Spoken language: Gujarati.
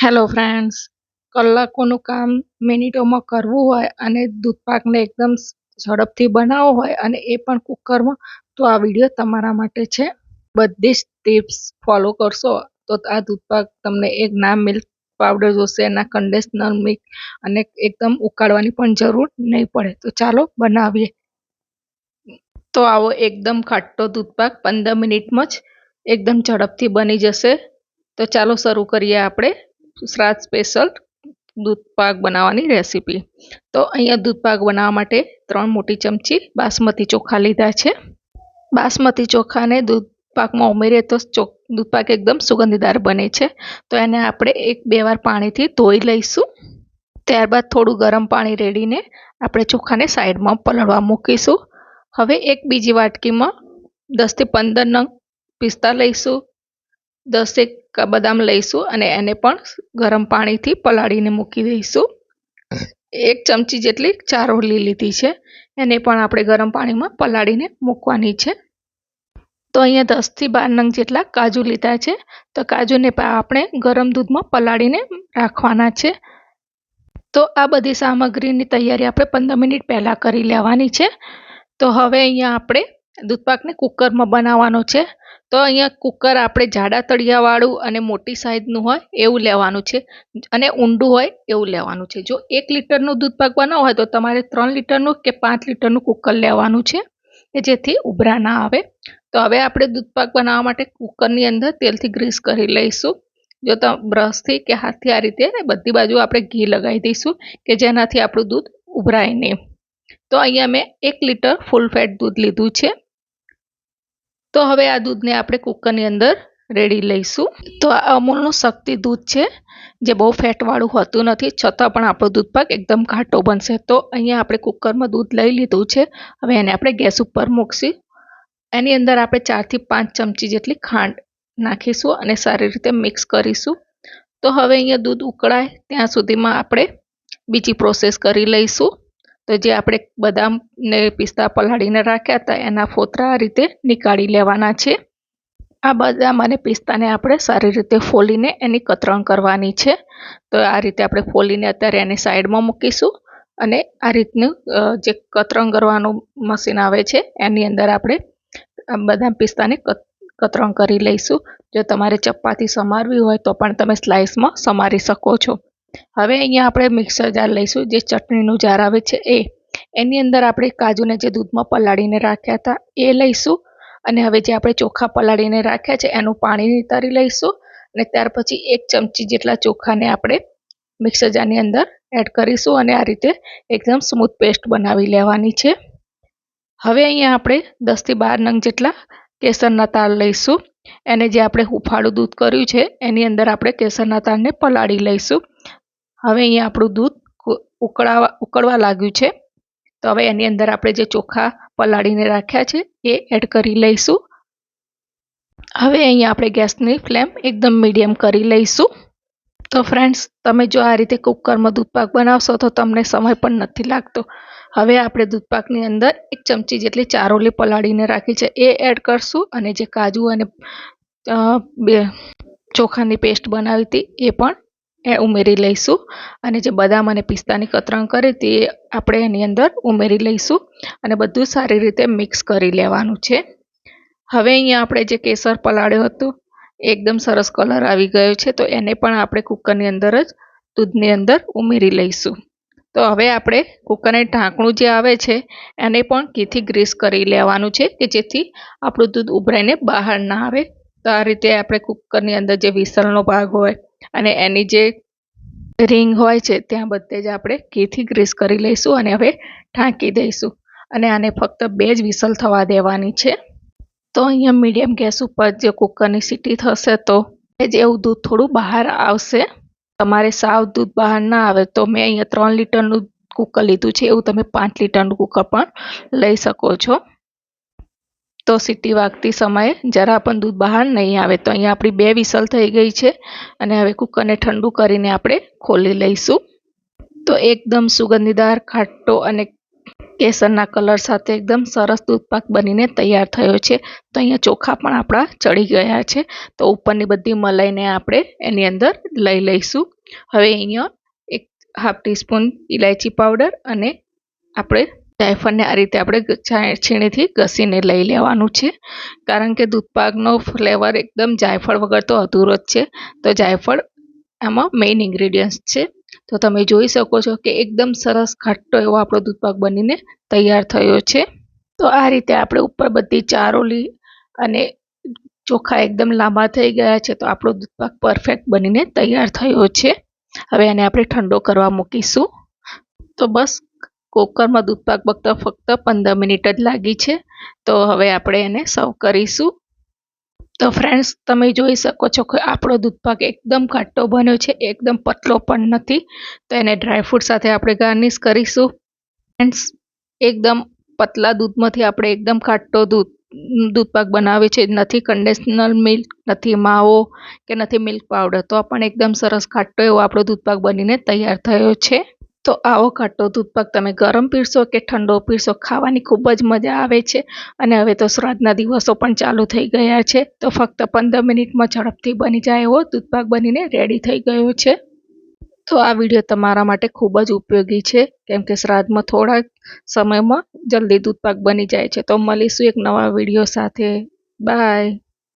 હેલો ફ્રેન્ડ્સ કલાકોનું કામ મિનિટોમાં કરવું હોય અને દૂધપાકને એકદમ ઝડપથી બનાવવો હોય અને એ પણ કુકરમાં, તો આ વીડિયો તમારા માટે છે. બધી જ ટિપ્સ ફોલો કરશો, તો આ દૂધપાક તમને એક ના મિલ્ક પાવડર જોશે, ના કન્ડેન્સર મિલ્ક અને એકદમ ઉકાળવાની પણ જરૂર નહીં પડે. તો ચાલો બનાવીએ. તો આવો એકદમ ખાટો દૂધપાક પંદર મિનિટમાં જ એકદમ ઝડપથી બની જશે. તો ચાલો શરૂ કરીએ આપણે. શ્રાદ્ધ સ્પેશિયલ દૂધપાક બનાવવાની રેસીપી તો અહીંયા દૂધપાક બનાવવા માટે ત્રણ મોટી ચમચી બાસમતી ચોખા લીધા છે. બાસમતી ચોખાને દૂધપાકમાં ઉમેરીએ તો દૂધપાક એકદમ સુગંધીદાર બને છે. તો એને આપણે એક બે વાર પાણીથી ધોઈ લઈશું. ત્યારબાદ થોડું ગરમ પાણી રેડીને આપણે ચોખાને સાઈડમાં પલળવા મૂકીશું. હવે એક બીજી વાટકીમાં દસથી પંદર નંગ પિસ્તા લઈશું. દસેક બદામ લઈશું અને એને પણ ગરમ પાણીથી પલાળીને મૂકી દઈશું. એક ચમચી જેટલી ચારોલી લીધી છે. એને પણ આપણે ગરમ પાણીમાં પલાળીને મૂકવાની છે. તો અહીંયા દસથી બાર નંગ જેટલા કાજુ લીધા છે. તો કાજુને આપણે ગરમ દૂધમાં પલાળીને રાખવાના છે. તો આ બધી સામગ્રીની તૈયારી આપણે પંદર મિનિટ પહેલાં કરી લેવાની છે. તો હવે અહીંયા આપણે દૂધપાકને કુકરમાં બનાવવાનો છે. તો અહીંયા કુકર આપણે જાડા તળિયાવાળું અને મોટી સાઇઝનું હોય એવું લેવાનું છે. અને ઊંડું હોય એવું લેવાનું છે. જો એક લીટરનું દૂધપાક બનાવવું હોય તો તમારે ત્રણ લીટરનું કે પાંચ લીટરનું કુકર લેવાનું છે. કે જેથી ઉભરા ના આવે. તો હવે આપણે દૂધપાક બનાવવા માટે કુકરની અંદર તેલથી ગ્રીસ કરી લઈશું. જો તમે બ્રશથી કે હાથથી આ રીતે બધી બાજુ આપણે ઘી લગાવી દઈશું કે જેનાથી આપણું દૂધ ઉભરાય નહીં. તો અહીંયા મેં એક લીટર ફૂલ ફેટ દૂધ લીધું છે. તો હવે આ દૂધને આપણે કુકરની અંદર રેડી લઈશું. તો આ અમૂલનું શક્તિ દૂધ છે, જે બહુ ફેટવાળું હોતું નથી, છતાં પણ આપણો દૂધ પાક એકદમ ઘાટો બનશે. તો અહીંયા આપણે કુકરમાં દૂધ લઈ લીધું છે. હવે એને આપણે ગેસ ઉપર મૂકશું. એની અંદર આપણે ચારથી પાંચ ચમચી જેટલી ખાંડ નાખીશું અને સારી રીતે મિક્સ કરીશું. તો હવે અહીંયા દૂધ ઉકળાય, ત્યાં સુધીમાં આપણે બીજી પ્રોસેસ કરી લઈશું. તો જે આપણે બદામ ને પિસ્તા પલાળીને રાખ્યા હતા, એના ફોતરા આ રીતે નીકાળી લેવાના છે. આ બદામ અને પિસ્તાને આપણે સારી રીતે ફોલીને એની કતરણ કરવાની છે. તો આ રીતે આપણે ફોલીને અત્યારે એની સાઈડમાં મૂકીશું અને આ રીતનું જે કતરણ કરવાનું મશીન આવે છે, એની અંદર આપણે બદામ પિસ્તાને કતરણ કરી લઈશું. જો તમારે ચપાતી સમારવી હોય તો પણ તમે સ્લાઇસમાં સમારી શકો છો. હવે અહીંયા આપણે મિક્સર જાર લઈશું, જે ચટણીનું જાર આવે છે એ. એની અંદર આપણે કાજુને જે દૂધમાં પલાળીને રાખ્યા હતા, એ લઈશું. અને હવે જે આપણે ચોખા પલાળીને રાખ્યા છે, એનું પાણી નિતારી લઈશું. અને ત્યાર પછી એક ચમચી જેટલા ચોખાને આપણે મિક્સર જારની અંદર એડ કરીશું અને આ રીતે એકદમ સ્મૂથ પેસ્ટ બનાવી લેવાની છે. હવે અહીંયા આપણે દસથી બાર નંગ જેટલા કેસરના તાર લઈશું. એને જે આપણે હુફાળું દૂધ કર્યું છે, એની અંદર આપણે કેસરના તાળને પલાળી લઈશું. હવે અહીંયા આપણું દૂધ ઉકળાવા, ઉકળવા લાગ્યું છે. તો હવે એની અંદર આપણે જે ચોખા પલાળીને રાખ્યા છે, એ એડ કરી લઈશું. હવે અહીંયા આપણે ગેસની ફ્લેમ એકદમ મીડિયમ કરી લઈશું. તો ફ્રેન્ડ્સ, તમે જો આ રીતે કુકરમાં દૂધપાક બનાવશો, તો તમને સમય પણ નથી લાગતો. હવે આપણે દૂધપાકની અંદર એક ચમચી જેટલી ચારોલી પલાળીને રાખી છે, એ એડ કરશું અને જે કાજુ અને ચોખાની પેસ્ટ બનાવી હતી, એ પણ એ ઉમેરી લઈશું અને જે બદામ અને પિસ્તાની કતરણ કરી તે આપણે એની અંદર ઉમેરી લઈશું અને બધું સારી રીતે મિક્સ કરી લેવાનું છે. હવે અહીંયા આપણે જે કેસર પલાળ્યો હતું, એકદમ સરસ કલર આવી ગયો છે, તો એને પણ આપણે કુકરની અંદર જ, દૂધની અંદર ઉમેરી લઈશું. તો હવે આપણે કુકરને ઢાંકણું જે આવે છે, એને પણ ઘીથી ગ્રીસ કરી લેવાનું છે, કે જેથી આપણું દૂધ ઉભરાઈને બહાર ના આવે. તો આ રીતે આપણે કુકરની અંદર જે વિસલનો ભાગ હોય અને એની જે રિંગ હોય છે, ત્યાં બધે જ આપણે ઘીથી ગ્રીસ કરી લઈશું અને હવે ઢાંકી દઈશું. અને આને ફક્ત બે જ વિસલ થવા દેવાની છે. તો અહીંયા મીડિયમ ગેસ ઉપર જે કુકરની સીટી થશે તો જ એવું દૂધ થોડું બહાર આવશે. તમારે સાવ દૂધ બહાર ના આવે તો મેં અહીંયા ત્રણ લીટરનું કુકર લીધું છે, એવું તમે પાંચ લીટરનું કુકર પણ લઈ શકો છો. તો સીટી વાગતી સમયે જરા પણ દૂધ બહાર નહીં આવે. તો અહીંયા આપણી બે વિસલ થઈ ગઈ છે અને હવે કુકરને ઠંડુ કરીને આપણે ખોલી લઈશું. તો એકદમ સુગંધીદાર, ખાટો અને કેસરના કલર સાથે એકદમ સરસ દૂધપાક બનીને તૈયાર થયો છે. તો અહીંયા ચોખા પણ આપણા ચડી ગયા છે. તો ઉપરની બધી મલાઈને આપણે એની અંદર લઈ લઈશું. હવે અહીંયા એક હાફ ટીસ્પૂન ઇલાયચી પાવડર અને આપણે જાયફળને આ રીતે આપણે છીણીથી ઘસીને લઈ લેવાનું છે. કારણ કે દૂધપાકનો ફ્લેવર એકદમ જાયફળ વગર તો અધૂરો જ છે. તો જાયફળ આમાં મેઇન ઇન્ગ્રીડિયન્ટ્સ છે. તો તમે જોઈ શકો છો કે એકદમ સરસ ખાટો એવો આપણો દૂધપાક બનીને તૈયાર થયો છે. તો આ રીતે આપણે ઉપર બધી ચારોલી અને ચોખા એકદમ લાંબા થઈ ગયા છે તો આપણો દૂધપાક પરફેક્ટ બનીને તૈયાર થયો છે. હવે એને આપણે ઠંડો કરવા મૂકીશું. તો બસ કુકરમાં દૂધપાક બકતા ફક્ત પંદર મિનિટ જ લાગી છે. તો હવે આપણે એને સર્વ કરીશું. તો ફ્રેન્ડ્સ તમે જોઈ શકો છો કે આપણો દૂધપાક એકદમ ખાટો બન્યો છે, એકદમ પતલો પણ નથી. તો એને ડ્રાયફ્રૂટ સાથે આપણે ગાર્નિશ કરીશું. ફ્રેન્ડ્સ એકદમ પતલા દૂધમાંથી આપણે એકદમ ખાટો દૂધ દૂધપાક બનાવે છે. નથી કન્ડેશનલ મિલ્ક નથી માવો કે નથી મિલ્ક પાવડર તો પણ એકદમ સરસ ખાટો એવો આપણો દૂધપાક બનીને તૈયાર થયો છે. તો આવો ખાટો દૂધપાક તમે ગરમ પીરશો કે ઠંડો પીરશો ખાવાની ખૂબ જ મજા આવે છે. અને હવે તો શ્રાદ્ધના દિવસો પણ ચાલુ થઈ ગયા છે. તો ફક્ત પંદર મિનિટમાં ઝડપથી બની જાય એવો દૂધપાક બનીને રેડી થઈ ગયો છે. તો આ વીડિયો તમારા માટે ખૂબ જ ઉપયોગી છે. કેમ કે શ્રાદ્ધમાં થોડા સમયમાં જલ્દી દૂધપાક બની જાય છે. તો મળીશું એક નવા વીડિયો સાથે. બાય